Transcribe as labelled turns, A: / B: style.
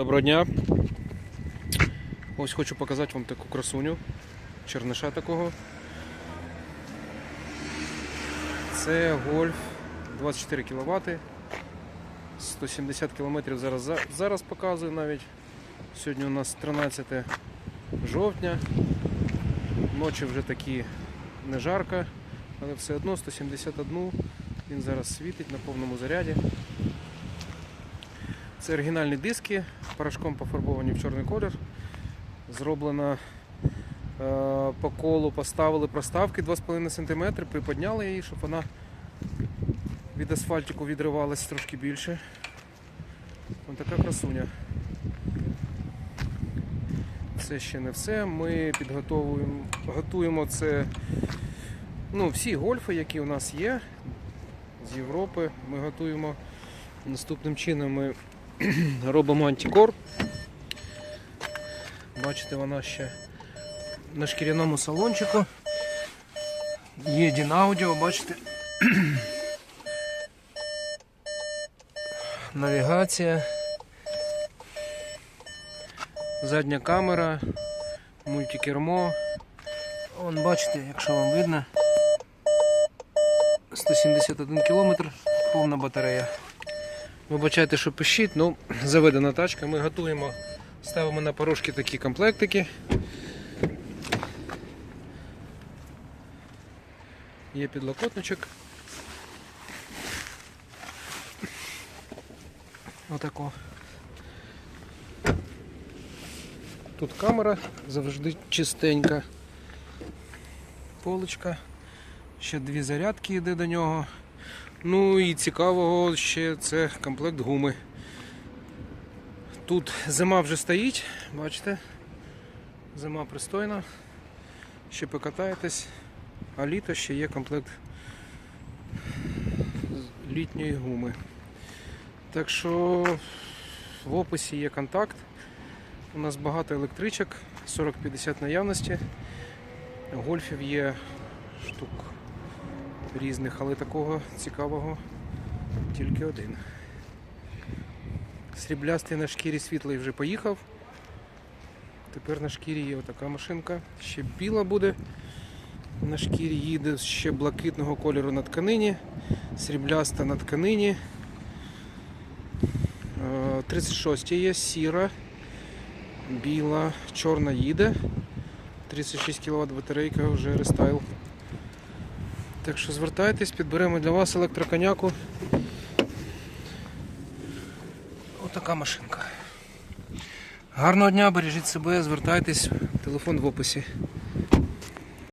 A: Доброго дня. Ось хочу показати вам таку красуню. Черниша такого. Це гольф 24 кВт. 170 км зараз, за- зараз показує навіть. Сьогодні у нас 13 жовтня. Ночі вже такі не жарко, але все одно 171 він зараз світить на повному заряді. Це оригінальні диски, порошком пофарбовані в чорний колір. Зроблено е, по колу, поставили проставки 2,5 см, приподняли її, щоб вона від асфальтику відривалась трошки більше. Ось така красуня. Це ще не все. Ми підготовуємо готуємо це. Ну, всі гольфи, які у нас є з Європи, ми готуємо наступним чином. Ми робимо антикор. Бачите, вона ще на шкіряному салончику. Є Дінаудіо, бачите. Навігація. Задня камера, мультикермо. Вон бачите, якщо вам видно. 171 км, повна батарея. Вибачайте, що пишіть, ну заведена тачка. Ми готуємо, ставимо на порожки такі комплектики. Є підлокотничок. Отако. Тут камера завжди чистенька. Полочка. Ще дві зарядки йде до нього. Ну і цікавого ще це комплект гуми. Тут зима вже стоїть, бачите? Зима пристойна. Ще покатаєтесь, а літо ще є комплект літньої гуми. Так що в описі є контакт. У нас багато електричок, 40-50 наявності. Гольфів є штук різних, але такого цікавого тільки один. Сріблястий на шкірі світлий вже поїхав. Тепер на шкірі є отака машинка. Ще біла буде. На шкірі їде ще блакитного кольору на тканині, срібляста на тканині. Е, 36 є сіра, біла, чорна їде. 36 кВт батарейка вже рестайл. Так що звертайтесь, підберемо для вас електроконяку. Отака машинка. Гарного дня, бережіть себе, звертайтесь, телефон в описі.